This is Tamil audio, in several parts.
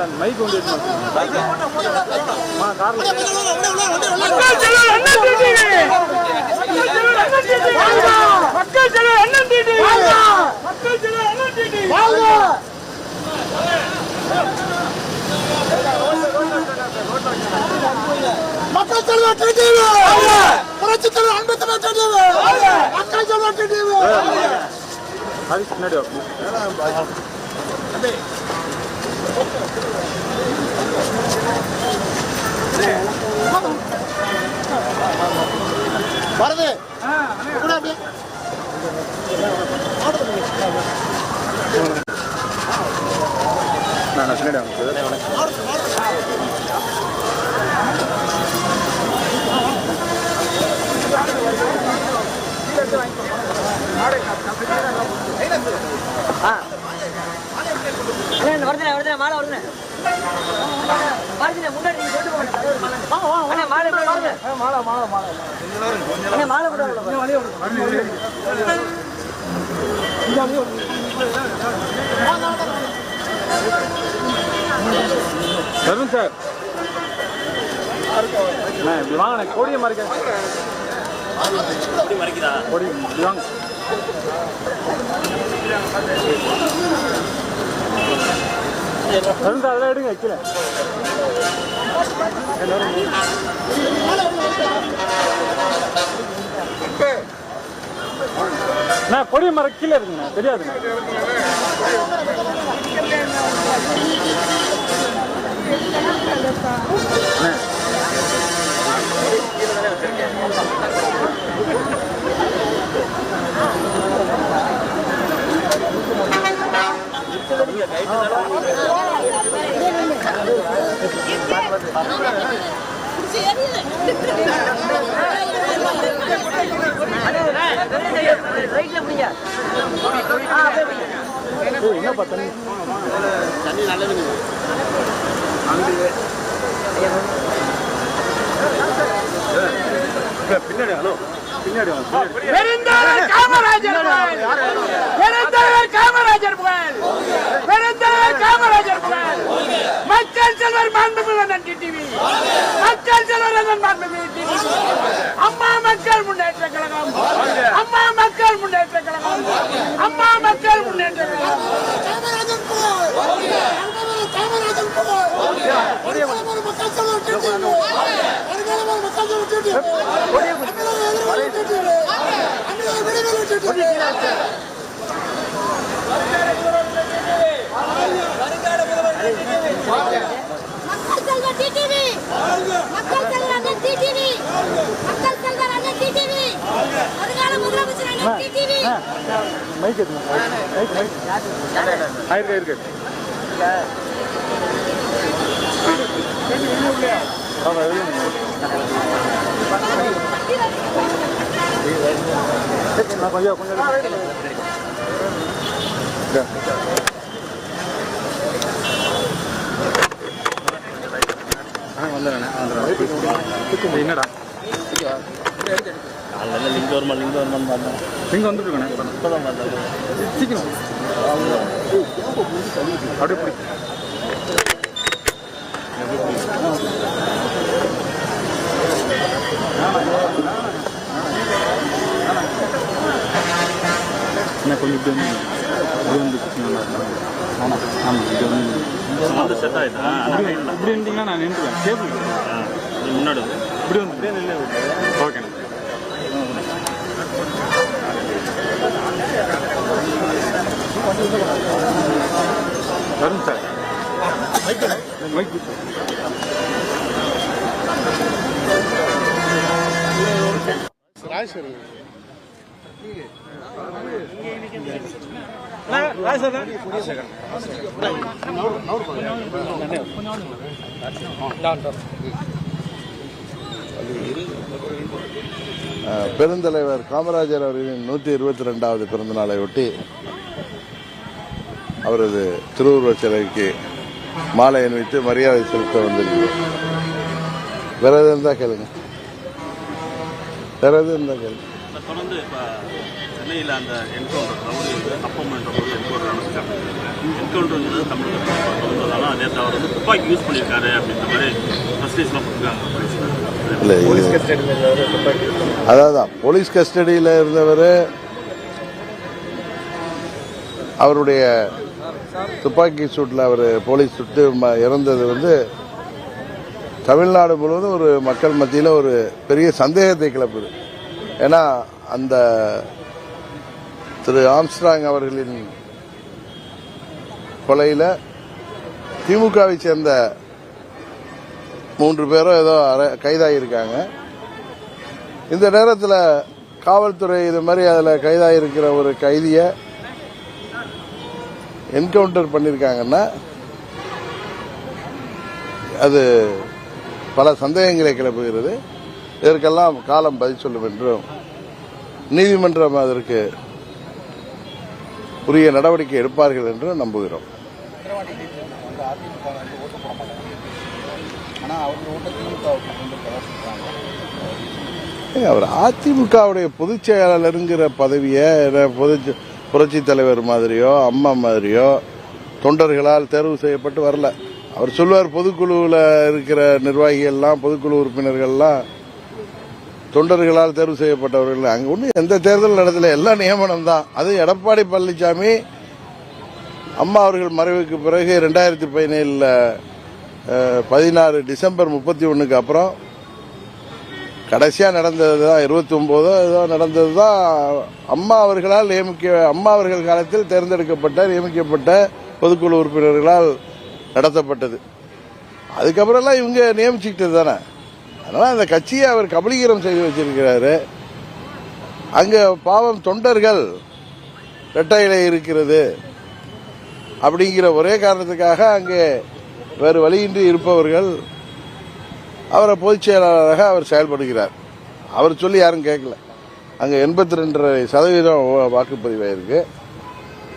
சார் மைக் வந்து கார்ல மக்கள் செல்வர் அண்ணன் டிடி மக்கள் செல்வர் அண்ணன் டிடி மக்கள் புரட்சி தலைவர் அன்பு தலைவர் டிடிவி மக்கள் செல்வம் டிடிவி அது பின்னாடி வா, please. வருது. நான் நான் பின்னாடி அண்ணா வருதுண்ணே வருதுண்ணே மாலை வருதுண்ணே. வருதுண்ணே முன்னாடி நீங்க சொல்லிட்டு போங்க அண்ணா மாலை எப்படி வருது அண்ணா மாலை கூட தருண் சார். அண்ணா, இப்படி வாங்கண்ணே கோடியை மறைக்க கோடி வாங்க தருண் சார் அதெல்லாம் எடுங்க வைக்கல நான் கொடி மறை கீழே இருக்குங்கண்ணா தெரியாதுண்ணா ரைட்ல முடியா ஆ அப்படியே முடியா ஏய், என்னப்பா தண்ணி பின்னாடி ஹலோ பின்னாடி. பெருந்தலைவர் காமராஜர் பெருந்தலைவர் காமராஜர் பெருந்தலைவர் காமராஜர் மக்கள் செல்வர் மாண்புமிகு அண்ணன் டிடிவி மக்கள் செல்வர் மாண்புமிகு டிடிவி அம்மா மக்கள் முன்னேற்ற கழகம் அம்மா மக்கள் முன்னேற்ற கழகம் அம்மா மக்கள் முன்னேற்ற கழகம் புகழ் அருகாமல் மக்கள் செல்வம் மைக் எடுங்க மைக் மைக் ஆயிருக்கு இருக்கு எழுதுங்க நான் கொஞ்சம் கொஞ்சம் இங்க. ஆ என்னடா அதெல்லாம் வருமா வருமான்னு பார்த்தேன் வந்துட்டு இப்போ தான் பார்த்தேன் அப்படியே பிடிக்கும் ಕೊಲ್ಲಿದ್ದೆ ಇದೊಂದು ಒಂದು ಸೆಟ್ ಆಯ್ತಾ ಇಬ್ಬರು ಎಂಟಿಂಗ್ಲ ನಾನು ಎಂಟು ಕೇಬಲ್ ಮುನ್ನಡು ಇಬ್ಬರು ಒಂದು ಓಕೆ வரும் சார் மைக் ராஜேஸ்வரன் பெருந்தலைவர் காமராஜர் அவர்களின் நூற்றி இருபத்தி ரெண்டாவது பிறந்த நாளையொட்டி அவரது திருவுருவச் சிலைக்கு மாலை அணிவித்து மரியாதை செலுத்த வந்திருக்கிறோம். வேற எதுவும் இருந்தால் கேளுங்க. வேற எதுவும் இருந்தால் கேளுங்க. தொடர்ந்து இப்போ சென்னையில் அந்த என்கவுண்டர் ரவுடி வந்து அப்பம் என்ற போது என்கவுண்டர் நடந்துச்சாங்க என்கவுண்டர்ங்கிறது தமிழகத்தில் தொடர்ந்ததாலும் நேற்று அவர் வந்து துப்பாக்கி யூஸ் பண்ணியிருக்காரு அப்படின்ற மாதிரி மெசேஜ்லாம் கொடுத்துருக்காங்க. அதான் போலீஸ் கஸ்டடியில் இருந்தவர் அவருடைய துப்பாக்கி சூட்டில் அவர் போலீஸ் சுட்டு ம- இறந்தது வந்து தமிழ்நாடு முழுவதும் ஒரு மக்கள் மத்தியில் ஒரு பெரிய சந்தேகத்தை கிளப்புது. ஏன்னா அந்த திரு ஆம்ஸ்ட்ராங் அவர்களின் கொலையில் திமுகவை சேர்ந்த மூன்று பேரும் ஏதோ கைதாகியிருக்காங்க. இந்த நேரத்தில் காவல்துறை இது மாதிரி அதில் கைதாகிருக்கிற ஒரு கைதியை என்கவுண்டர் பண்ணியிருக்காங்கன்னா அது பல சந்தேகங்களை கிளப்புகிறது. இதற்கெல்லாம் காலம் பதில் சொல்லும் என்றும் நீதிமன்றம் அதற்கு உரிய நடவடிக்கை எடுப்பார்கள் என்றும் நம்புகிறோம். அவர் அதிமுகவுடைய பொதுச் செயலாளருங்கிற பதவியை பொது புரட்சி தலைவர் மாதிரியோ அம்மா மாதிரியோ தொண்டர்களால் தேர்வு செய்யப்பட்டு வரல. அவர் சொல்லுவார் பொதுக்குழுவில் இருக்கிற நிர்வாகிகள்லாம் பொதுக்குழு உறுப்பினர்கள்லாம் தொண்டர்களால் தேர்வு செய்யப்பட்டவர்கள் அங்கே ஒன்றும் எந்த தேர்தல் நடத்தல எல்லாம் நியமனம் தான். அது எடப்பாடி பழனிசாமி அம்மா அவர்கள் மறைவுக்கு பிறகு ரெண்டாயிரத்தி பதினேழில் பதினாறு டிசம்பர் முப்பத்தி ஒன்றுக்கு அப்புறம் கடைசியாக நடந்தது தான் இருபத்தி ஒம்போதோ ஏதோ நடந்தது தான் அம்மா அவர்களால் நியமிக்க அம்மா அவர்கள் காலத்தில் தேர்ந்தெடுக்கப்பட்ட நியமிக்கப்பட்ட பொதுக்குழு உறுப்பினர்களால் நடத்தப்பட்டது. அதுக்கப்புறம்லாம் இவங்க நியமிச்சுக்கிட்டது தானே? அதனால் அந்த கட்சியை அவர் கபலீகரம் செய்து வச்சிருக்கிறாரு. அங்கே பாவம் தொண்டர்கள் இரட்டை இருக்கிறது அப்படிங்கிற ஒரே காரணத்துக்காக அங்கே வேறு வழியின்றி இருப்பவர்கள் அவரை பொதுச் செயலாளராக அவர் செயல்படுகிறார். அவர் சொல்லி யாரும் கேட்கல. அங்கே எண்பத்தி ரெண்டரை சதவீதம் வாக்குப்பதிவாயிருக்கு.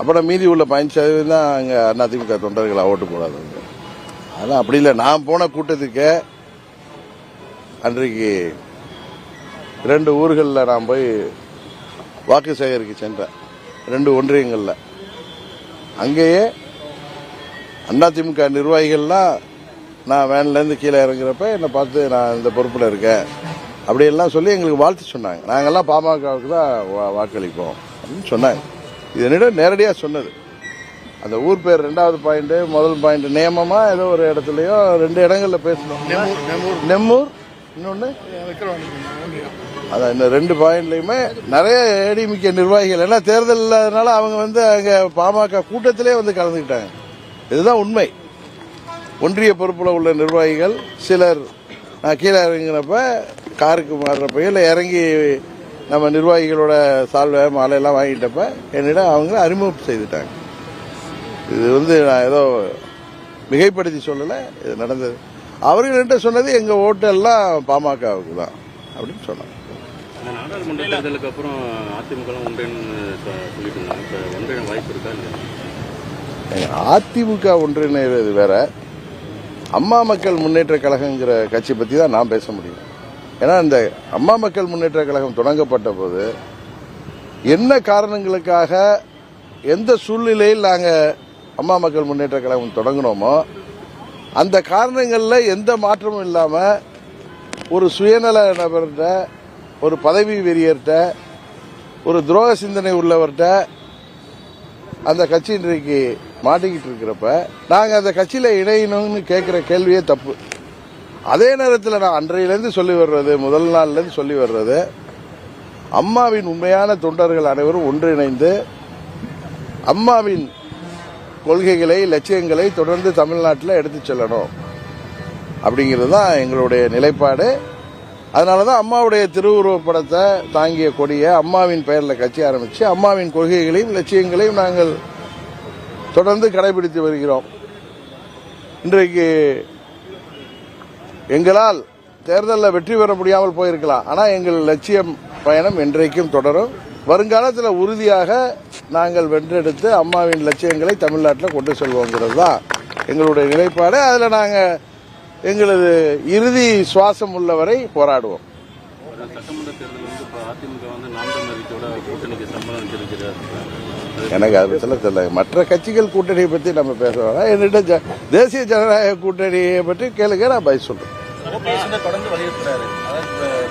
அப்புறம் மீதி உள்ள பதினஞ்சு சதவீதம் தான் அங்கே அதிமுக தொண்டர்களை ஓட்டு போடாதவங்க. அதெல்லாம் அப்படி இல்லை. நான் போன கூட்டத்துக்கு அன்றைக்கு ரெண்டு ஊர்களில் நான் போய் வாக்கு சேகரிக்க சென்றேன். ரெண்டு ஒன்றியங்களில். அங்கேயே அதிமுக நிர்வாகிகள்லாம் நான் வேன்லேருந்து கீழே இறங்குறப்ப என்னை பார்த்து நான் இந்த பொறுப்பில் இருக்கேன். அப்படியெல்லாம் சொல்லி எங்களுக்கு வாழ்த்து சொன்னாங்க. நாங்கெல்லாம் பாமகவுக்கு தான் வா- வாக்களிப்போம் அப்படின்னு சொன்னாங்க. இது என்னிடம் நேரடியாக சொன்னது. அந்த ஊர் பேர் ரெண்டாவது பாயிண்ட் முதல் பாயிண்ட் நியமமா ஏதோ ஒரு இடத்துலயோ ரெண்டு இடங்கள்ல பேசணும் நெம்மூர் இன்னொன்று அதான் இந்த ரெண்டு பாயிண்ட்லையுமே நிறைய ஏடிமிக்க நிர்வாகிகள். ஏன்னா தேர்தல் இல்லாதனால அவங்க வந்து அங்கே பாமக கூட்டத்திலே வந்து கலந்துக்கிட்டாங்க. இதுதான் உண்மை. ஒன்றிய பொறுப்பில் உள்ள நிர்வாகிகள் சிலர் நான் கீழே இறங்கினப்ப காருக்கு மாறுறப்ப இல்லை இறங்கி நம்ம நிர்வாகிகளோட சால்வை மாலையெல்லாம் வாங்கிட்டப்ப என்னிடம் அவங்க அறிமுகம் செய்துட்டாங்க. இது வந்து நான் ஏதோ மிகைப்படுத்தி சொல்லலை இது நடந்தது. அவர்கள்ட்ட சொன்னது எங்கள் ஓட்டெல்லாம் பாமகவுக்கு தான் அப்படின்னு சொன்னாங்க. இந்த நாடாளுமன்ற தேர்தலுக்கு அப்புறம் அதிமுக வாய்ப்பு இருக்கா அதிமுக ஒன்றிணைறது வேற. அம்மா மக்கள் முன்னேற்ற கழகங்கிற கட்சி பற்றி தான் நான் பேச முடியும். ஏன்னா இந்த அம்மா மக்கள் முன்னேற்ற கழகம் தொடங்கப்பட்ட போது என்ன காரணங்களுக்காக எந்த சூழ்நிலையில் நாங்கள் அம்மா மக்கள் முன்னேற்ற கழகம் தொடங்கினோமோ அந்த காரணங்களில் எந்த மாற்றமும் இல்லாமல் ஒரு சுயநல நபர்கிட்ட ஒரு பதவி வெறியர்கிட்ட ஒரு துரோக சிந்தனை உள்ளவர்கிட்ட அந்த கட்சி இன்றைக்கு மாட்டிக்கிட்டு இருக்கிறப்ப நாங்கள் அந்த கட்சியில் இணையணும்னு கேட்குற கேள்வியே தப்பு. அதே நேரத்தில் நான் அன்றையிலேருந்து சொல்லி வர்றது முதல் நாள்லேருந்து சொல்லி வர்றது அம்மாவின் உண்மையான தொண்டர்கள் அனைவரும் ஒன்றிணைந்து அம்மாவின் கொள்கைகளை லட்சியங்களை தொடர்ந்து தமிழ்நாட்டில் எடுத்துச் செல்லணும். அப்படிங்கிறது தான் எங்களுடைய நிலைப்பாடு. அதனால தான் அம்மாவுடைய திருவுருவப் படத்தை தாங்கிய கொடியை அம்மாவின் பெயரில் கட்சி ஆரம்பித்து அம்மாவின் கொள்கைகளையும் லட்சியங்களையும் நாங்கள் தொடர்ந்து கடைபிடித்து வருகிறோம். இன்றைக்கு எங்களால் தேர்தலில் வெற்றி பெற முடியாமல் போயிருக்கலாம். ஆனால் எங்கள் லட்சியம் பயணம் என்றைக்கும் தொடரும். வருங்காலத்தில் உறுதியாக நாங்கள் வென்றெடுத்து அம்மாவின் லட்சியங்களை தமிழ்நாட்டில் கொண்டு செல்வோங்கிறது தான் எங்களுடைய நிலைப்பாடு. அதில் நாங்கள் எங்களது இறுதி சுவாசம் உள்ளவரை போராடுவோம். எனக்கு அதை பற்றில தெரியல. மற்ற கட்சிகள் கூட்டணியை பற்றி நம்ம பேச வேணாம் என்னிட்ட ஜ- தேசிய ஜனநாயக கூட்டணியை பற்றி கேளுங்க நான் பதில் சொல்றேன். தொடர்ந்து வலியுறுத்துறாரு.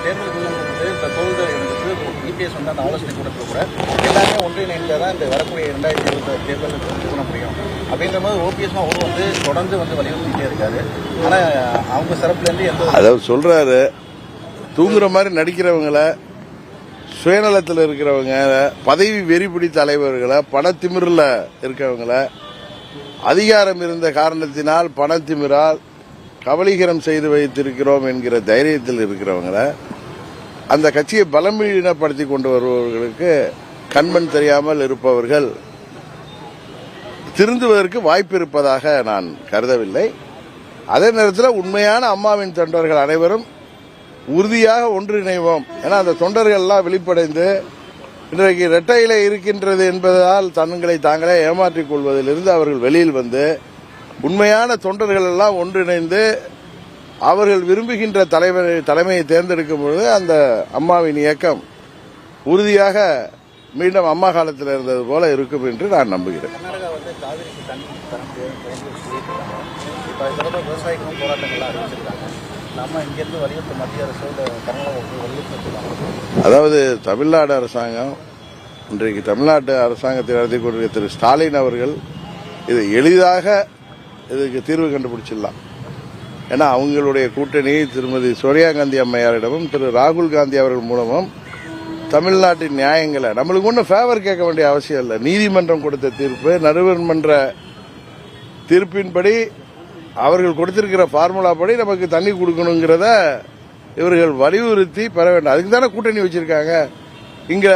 தேர்தல் வந்து இந்த தோல்கள் என்பது இபிஎஸ் வந்து அந்த ஆலோசனை கூட்டத்தில் கூட. எல்லாமே ஒன்றிணைந்து தான் இந்த வரக்கூடிய ரெண்டாயிரத்தி இருபத்தி தேர்தலுக்கு பண்ண முடியும். அப்படின்ற போது ஓபிஎஸ் அவர் வந்து தொடர்ந்து வந்து வலியுறுத்திட்டே இருக்காரு. ஆனால் அவங்க சிறப்புலேருந்து எந்த அதாவது சொல்கிறாரு தூங்குற மாதிரி நடிக்கிறவங்கள சுயநலத்தில் இருக்கிறவங்க பதவி வெறிபிடி தலைவர்களை பணத்திமிரில் இருக்கிறவங்கள அதிகாரம் இருந்த காரணத்தினால் பணத்திமிரால் கபலீகரம் செய்து வைத்திருக்கிறோம் என்கிற தைரியத்தில் இருக்கிறவங்கள அந்த கட்சியை பலமீனப்படுத்தி கொண்டு வருபவர்களுக்கு கண்மண் தெரியாமல் இருப்பவர்கள் திருந்துவதற்கு வாய்ப்பு இருப்பதாக நான் கருதவில்லை. அதே நேரத்தில் உண்மையான அம்மாவின் தொண்டர்கள் அனைவரும் உறுதியாக ஒன்றிணைவோம். ஏன்னா அந்த தொண்டர்கள் எல்லாம் வெளிப்படைந்து இன்றைக்கு இரட்டையில இருக்கின்றது என்பதால் தங்களை தாங்களே ஏமாற்றிக் கொள்வதிலிருந்து அவர்கள் வெளியில் வந்து உண்மையான தொண்டர்கள் எல்லாம் ஒன்றிணைந்து அவர்கள் விரும்புகின்ற தலைவர் தலைமையை தேர்ந்தெடுக்கும் பொழுது அந்த அம்மாவின் இயக்கம் உறுதியாக மீண்டும் அம்மா காலத்தில் இருந்தது போல இருக்கும் என்று நான் நம்புகிறேன். அதாவது தமிழ்நாடு அரசாங்கம் இன்றைக்கு தமிழ்நாட்டு அரசாங்கத்தை நடத்தி கொண்டிருக்கிற திரு ஸ்டாலின் அவர்கள் இது எளிதாக இதுக்கு தீர்வு கண்டுபிடிச்சிடலாம். ஏன்னா அவங்களுடைய கூட்டணி திருமதி சோனியா காந்தி அம்மையாரிடமும் திரு ராகுல் காந்தி அவர்கள் மூலமும் தமிழ்நாட்டின் நியாயங்களை நம்மளுக்கு ஒன்றும் ஃபேவர் கேட்க வேண்டிய அவசியம் இல்லை. நீதிமன்றம் கொடுத்த தீர்ப்பு நடுவர் மன்ற தீர்ப்பின்படி அவர்கள் கொடுத்திருக்கிற ஃபார்முலா படி நமக்கு தண்ணி கொடுக்கணுங்கிறத இவர்கள் வலியுறுத்தி பெற வேண்டும். அதுக்கு தானே கூட்டணி வச்சிருக்காங்க. இங்க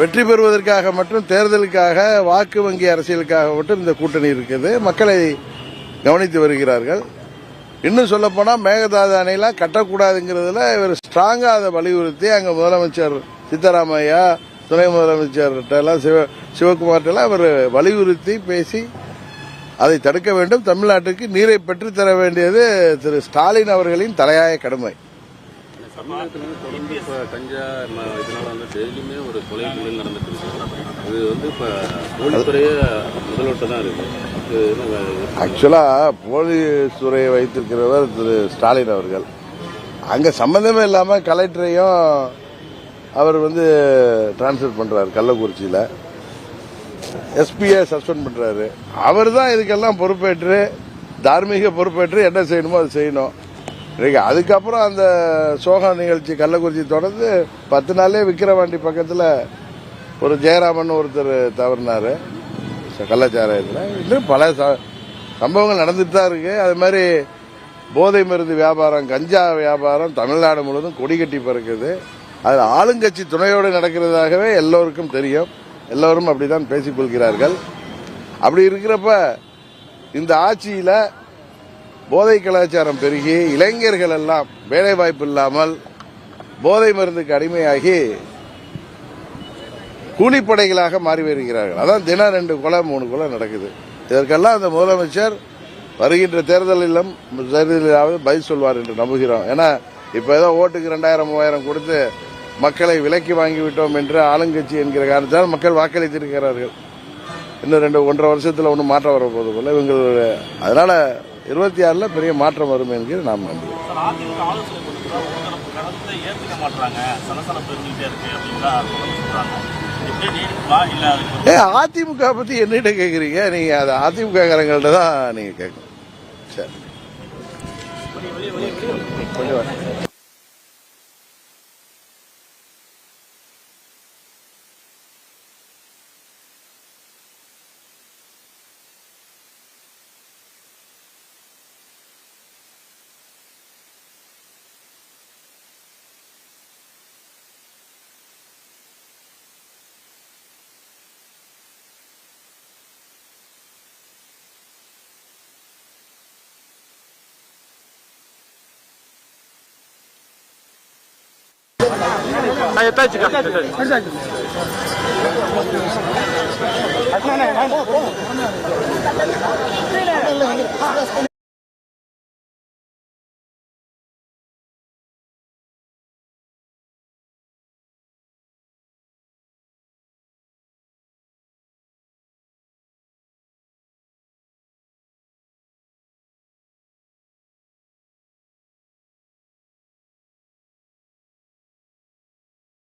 வெற்றி பெறுவதற்காக மட்டும் தேர்தலுக்காக வாக்கு வங்கி அரசியலுக்காக மட்டும் இந்த கூட்டணி இருக்குது. மக்களை கவனித்து வருகிறார்கள். இன்னும் சொல்லப்போனால் மேகதாது அணையெல்லாம் கட்டக்கூடாதுங்கிறதுல இவர் ஸ்ட்ராங்காக அதை வலியுறுத்தி அங்கே முதலமைச்சர் சித்தராமையா துணை முதலமைச்சர்கிட்டலாம் சிவ சிவகுமார்கிட்டலாம் அவர் வலியுறுத்தி பேசி அதை தடுக்க வேண்டும். தமிழ்நாட்டுக்கு நீரை பெற்றுத்தர வேண்டியது திரு ஸ்டாலின் அவர்களின் தலையாய கடமை. தமிழகத்துல வந்து தொடர்ந்து இப்போ கஞ்சா இதனால வந்து டெய்லியுமே ஒரு கொலை நடந்துட்டு இருக்கு. இது வந்து இப்போ போலீஸ்துறையே தான் இருக்கு. ஆக்சுவலாக ஆக்சுவலா போலீஸ் துறையை வைத்திருக்கிறவர் திரு ஸ்டாலின் அவர்கள். அங்க சம்பந்தமே இல்லாம கலெக்டரையும் அவர் வந்து டிரான்ஸ்ஃபர் பண்றாரு கள்ளக்குறிச்சியில. எஸ்பியை சஸ்பெண்ட் பண்றாரு. அவர் தான் இதுக்கெல்லாம் பொறுப்பேற்று தார்மீக பொறுப்பேற்று என்ன செய்யணுமோ அது செய்யணும். அதுக்கப்புறம் அந்த சோக நிகழ்ச்சி கள்ளக்குறிச்சி தொடர்ந்து பத்து நாளே விக்கிரவாண்டி பக்கத்தில் ஒரு ஜெயராமன் ஒருத்தர் தவறினாரு. கள்ளச்சாராயத்தில். இன்னும் பல ச- சம்பவங்கள் நடந்துட்டு தான் இருக்கு. அது மாதிரி போதை மருந்து வியாபாரம் கஞ்சா வியாபாரம் தமிழ்நாடு முழுவதும் கொடி கட்டி பறக்குது. அது ஆளுங்கட்சி துணையோடு நடக்கிறதாகவே எல்லோருக்கும் தெரியும். எல்லோரும் அப்படிதான் பேசிக் கொள்கிறார்கள். அப்படி இருக்கிறப்ப இந்த ஆட்சியில போதை கலாச்சாரம் பெருகி இளைஞர்கள் எல்லாம் வேலைவாய்ப்பு இல்லாமல் போதை மருந்துக்கு அடிமையாகி கூலிப்படைகளாக மாறி வருகிறார்கள். அதான் தினம் ரெண்டு கொலை மூணு கொலை நடக்குது. இதற்கெல்லாம் அந்த முதலமைச்சர் வருகின்ற தேர்தலிலும் தேர்தலிலாவது பதில் சொல்வார் என்று நம்புகிறோம். ஏன்னா இப்போ ஏதோ ஓட்டுக்கு ரெண்டாயிரம் மூவாயிரம் கொடுத்து மக்களை விலக்கி வாங்கிவிட்டோம் என்று ஆளுங்கட்சி என்கிற காரணத்தால் மக்கள் வாக்களித்திருக்கிறார்கள். இன்னும் ரெண்டு ஒன்றரை வருஷத்தில் ஒன்றும் மாற்றம் வரப்போது போல இவங்களோட அதனால இருபத்தி ஆறில் பெரிய மாற்றம் வரும் என்கிற நாம் நம்புகிறோம். ஏற்றுக்க மாட்டாங்க சலசலப்பு இருந்துகிட்டே இருக்கு சொல்றாங்க. ஏ அதிமுக பத்தி என்னிட்ட கேக்குறீங்க? நீங்க அது அதிமுக தான் நீங்க கேட்கணும் சரி. ಎತ್ತಾಯ್ತು ಎತ್ತಾಯ್ತು ಅಣ್ಣ